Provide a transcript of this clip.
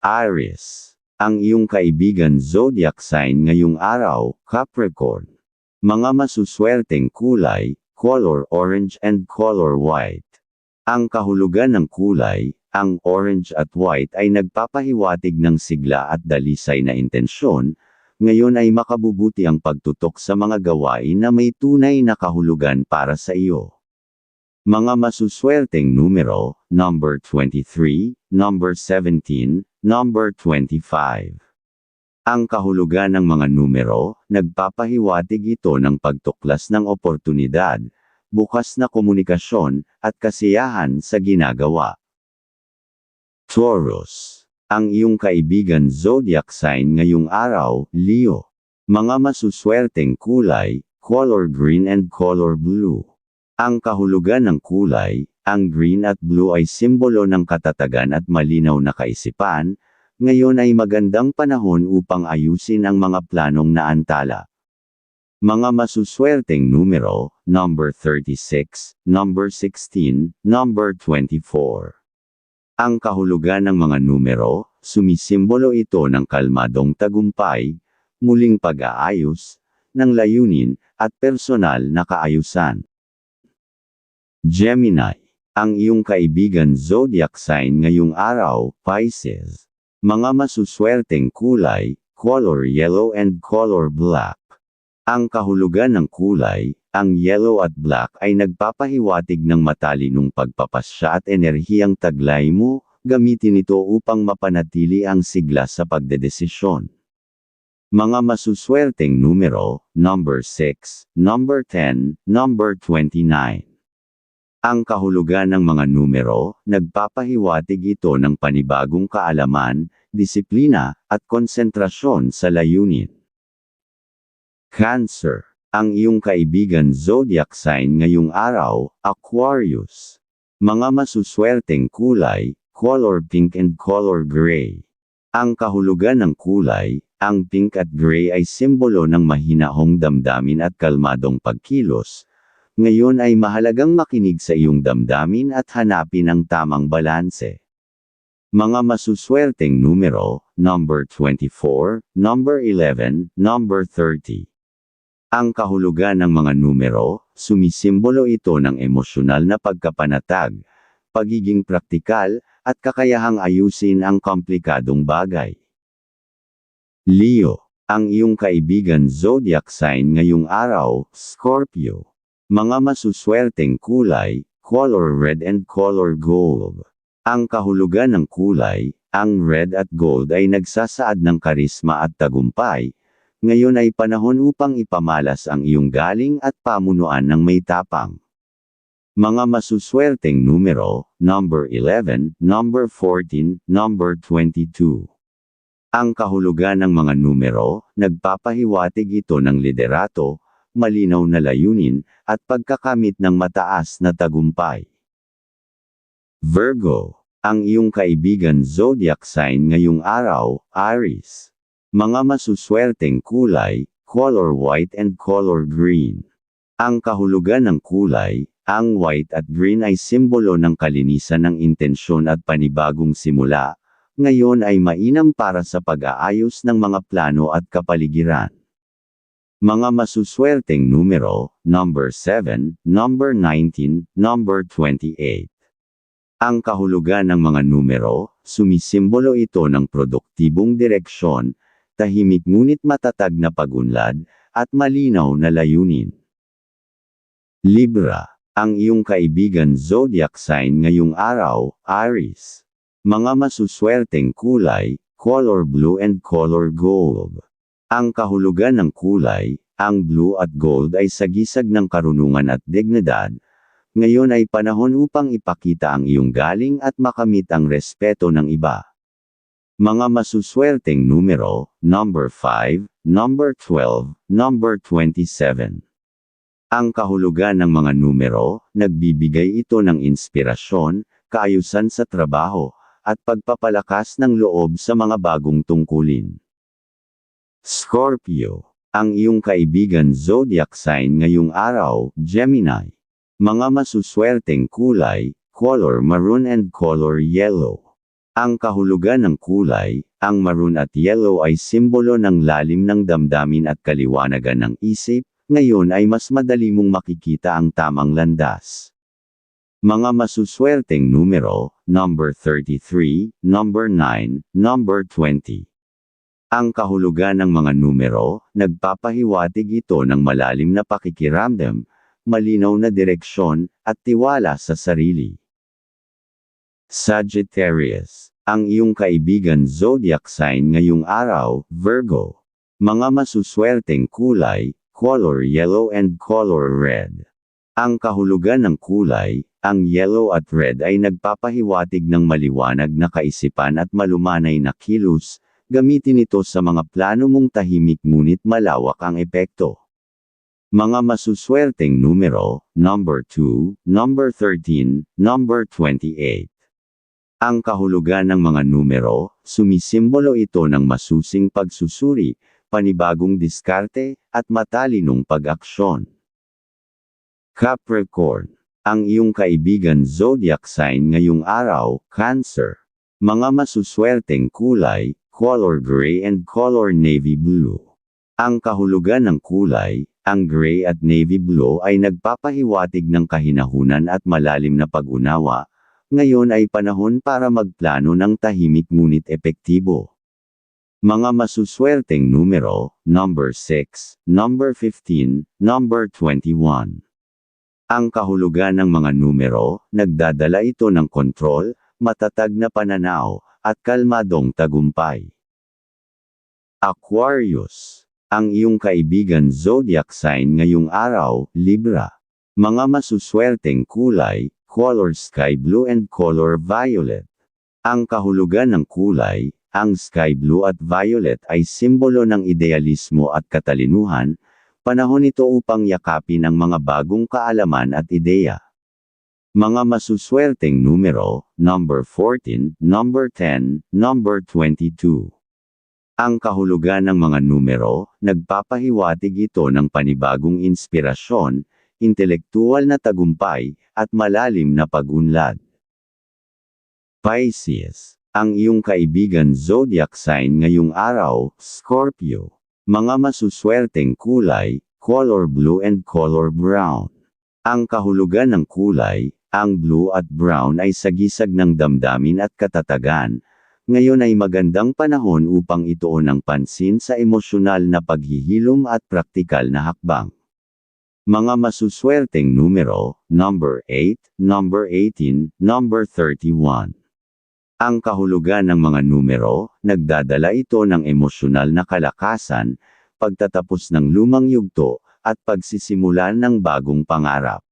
Aries. Ang iyong kaibigan zodiac sign ngayong araw, Capricorn. Mga masuswerteng kulay, color orange and color white. Ang kahulugan ng kulay, ang orange at white ay nagpapahiwatig ng sigla at dalisay na intensyon, ngayon ay makabubuti ang pagtutok sa mga gawain na may tunay na kahulugan para sa iyo. Mga masuswerteng numero, number 23, number 17, number 25. Ang kahulugan ng mga numero, nagpapahiwatig ito ng pagtuklas ng oportunidad, bukas na komunikasyon, at kasiyahan sa ginagawa. Taurus. Ang iyong kaibigan zodiac sign ngayong araw, Leo. Mga masuswerteng kulay, color green and color blue. Ang kahulugan ng kulay, ang green at blue ay simbolo ng katatagan at malinaw na kaisipan, ngayon ay magandang panahon upang ayusin ang mga planong naantala. Mga masuswerteng numero, number 36, number 16, number 24. Ang kahulugan ng mga numero, sumisimbolo ito ng kalmadong tagumpay, muling pag-aayos, ng layunin, at personal na kaayusan. Gemini. Ang iyong kaibigan zodiac sign ngayong araw, Pisces. Mga masuswerteng kulay, color yellow and color black. Ang kahulugan ng kulay, ang yellow at black ay nagpapahiwatig ng matalinong pagpapasya at enerhiyang taglay mo, gamitin ito upang mapanatili ang sigla sa pagdedesisyon. Mga masuswerteng numero, number 6, number 10, number 29. Ang kahulugan ng mga numero, nagpapahiwatig ito ng panibagong kaalaman, disiplina, at konsentrasyon sa layunin. Cancer. Ang iyong kaibigan zodiac sign ngayong araw, Aquarius. Mga masuswerteng kulay, color pink and color gray. Ang kahulugan ng kulay, ang pink at gray ay simbolo ng mahinahong damdamin at kalmadong pagkilos, ngayon ay mahalagang makinig sa iyong damdamin at hanapin ang tamang balanse. Mga masuswerteng numero, number 24, number 11, number 30. Ang kahulugan ng mga numero, sumisimbolo ito ng emosyonal na pagkapanatag, pagiging praktikal, at kakayahang ayusin ang komplikadong bagay. Leo, ang iyong kaibigan zodiac sign ngayong araw, Scorpio. Mga masuswerteng kulay, color red and color gold. Ang kahulugan ng kulay, ang red at gold ay nagsasaad ng karisma at tagumpay, ngayon ay panahon upang ipamalas ang iyong galing at pamunuan ng may tapang. Mga masuswerteng numero, number 11, number 14, number 22. Ang kahulugan ng mga numero, nagpapahiwatig ito ng liderato, malinaw na layunin, at pagkakamit ng mataas na tagumpay. Virgo, ang iyong kaibigan zodiac sign ngayong araw, Aries. Mga masuswerteng kulay, color white and color green. Ang kahulugan ng kulay, ang white at green ay simbolo ng kalinisan ng intensyon at panibagong simula, ngayon ay mainam para sa pag-aayos ng mga plano at kapaligiran. Mga masuswerteng numero, number 7, number 19, number 28. Ang kahulugan ng mga numero, sumisimbolo ito ng produktibong direksyon, tahimik ngunit matatag na pagunlad, at malinaw na layunin. Libra, ang iyong kaibigan zodiac sign ngayong araw, Aries. Mga masuswerteng kulay, color blue and color gold. Ang kahulugan ng kulay, ang blue at gold ay sagisag ng karunungan at dignidad, ngayon ay panahon upang ipakita ang iyong galing at makamit ang respeto ng iba. Mga masuswerteng numero, number 5, number 12, number 27. Ang kahulugan ng mga numero, nagbibigay ito ng inspirasyon, kaayusan sa trabaho, at pagpapalakas ng loob sa mga bagong tungkulin. Scorpio. Ang iyong kaibigan zodiac sign ngayong araw, Gemini. Mga masuswerteng kulay, color maroon and color yellow. Ang kahulugan ng kulay, ang maroon at yellow ay simbolo ng lalim ng damdamin at kaliwanagan ng isip, ngayon ay mas madali mong makikita ang tamang landas. Mga masuswerteng numero, number 33, number 9, number 20. Ang kahulugan ng mga numero, nagpapahiwatig ito ng malalim na pakikiramdam, malinaw na direksyon, at tiwala sa sarili. Sagittarius, ang iyong kaibigan zodiac sign ngayong araw, Virgo. Mga masuswerteng kulay, color yellow and color red. Ang kahulugan ng kulay, ang yellow at red ay nagpapahiwatig ng maliwanag na kaisipan at malumanay na kilos, gamitin ito sa mga plano mong tahimik ngunit malawak ang epekto. Mga masuswerteng numero, number 2, number 13, number 28. Ang kahulugan ng mga numero, sumisimbolo ito ng masusing pagsusuri, panibagong diskarte, at matalinong pag-aksyon. Capricorn, ang iyong kaibigan zodiac sign ngayong araw, Cancer. Mga masuswerteng kulay, color gray and color navy blue. Ang kahulugan ng kulay, ang gray at navy blue ay nagpapahiwatig ng kahinahunan at malalim na pag-unawa, ngayon ay panahon para magplano ng tahimik ngunit epektibo. Mga masuswerteng numero, number 6, number 15, number 21. Ang kahulugan ng mga numero, nagdadala ito ng kontrol, matatag na pananaw, at kalmadong tagumpay. Aquarius, ang iyong kaibigan zodiac sign ngayong araw, Libra. Mga masuswerteng kulay, color sky blue and color violet. Ang kahulugan ng kulay, ang sky blue at violet ay simbolo ng idealismo at katalinuhan, panahon ito upang yakapin ang mga bagong kaalaman at ideya. Mga masuswerteng numero, number 14, number 10, number 22. Ang kahulugan ng mga numero, nagpapahiwatig ito ng panibagong inspirasyon, intelektual na tagumpay, at malalim na pag-unlad. Pisces, ang iyong kaibigan zodiac sign ngayong araw, Scorpio. Mga masuswerteng kulay, color blue and color brown. Ang kahulugan ng kulay, ang blue at brown ay sagisag ng damdamin at katatagan, ngayon ay magandang panahon upang ituon ang pansin sa emosyonal na paghihilom at praktikal na hakbang. Mga masuswerteng numero, number 8, number 18, number 31. Ang kahulugan ng mga numero, nagdadala ito ng emosyonal na kalakasan, pagtatapos ng lumang yugto, at pagsisimulan ng bagong pangarap.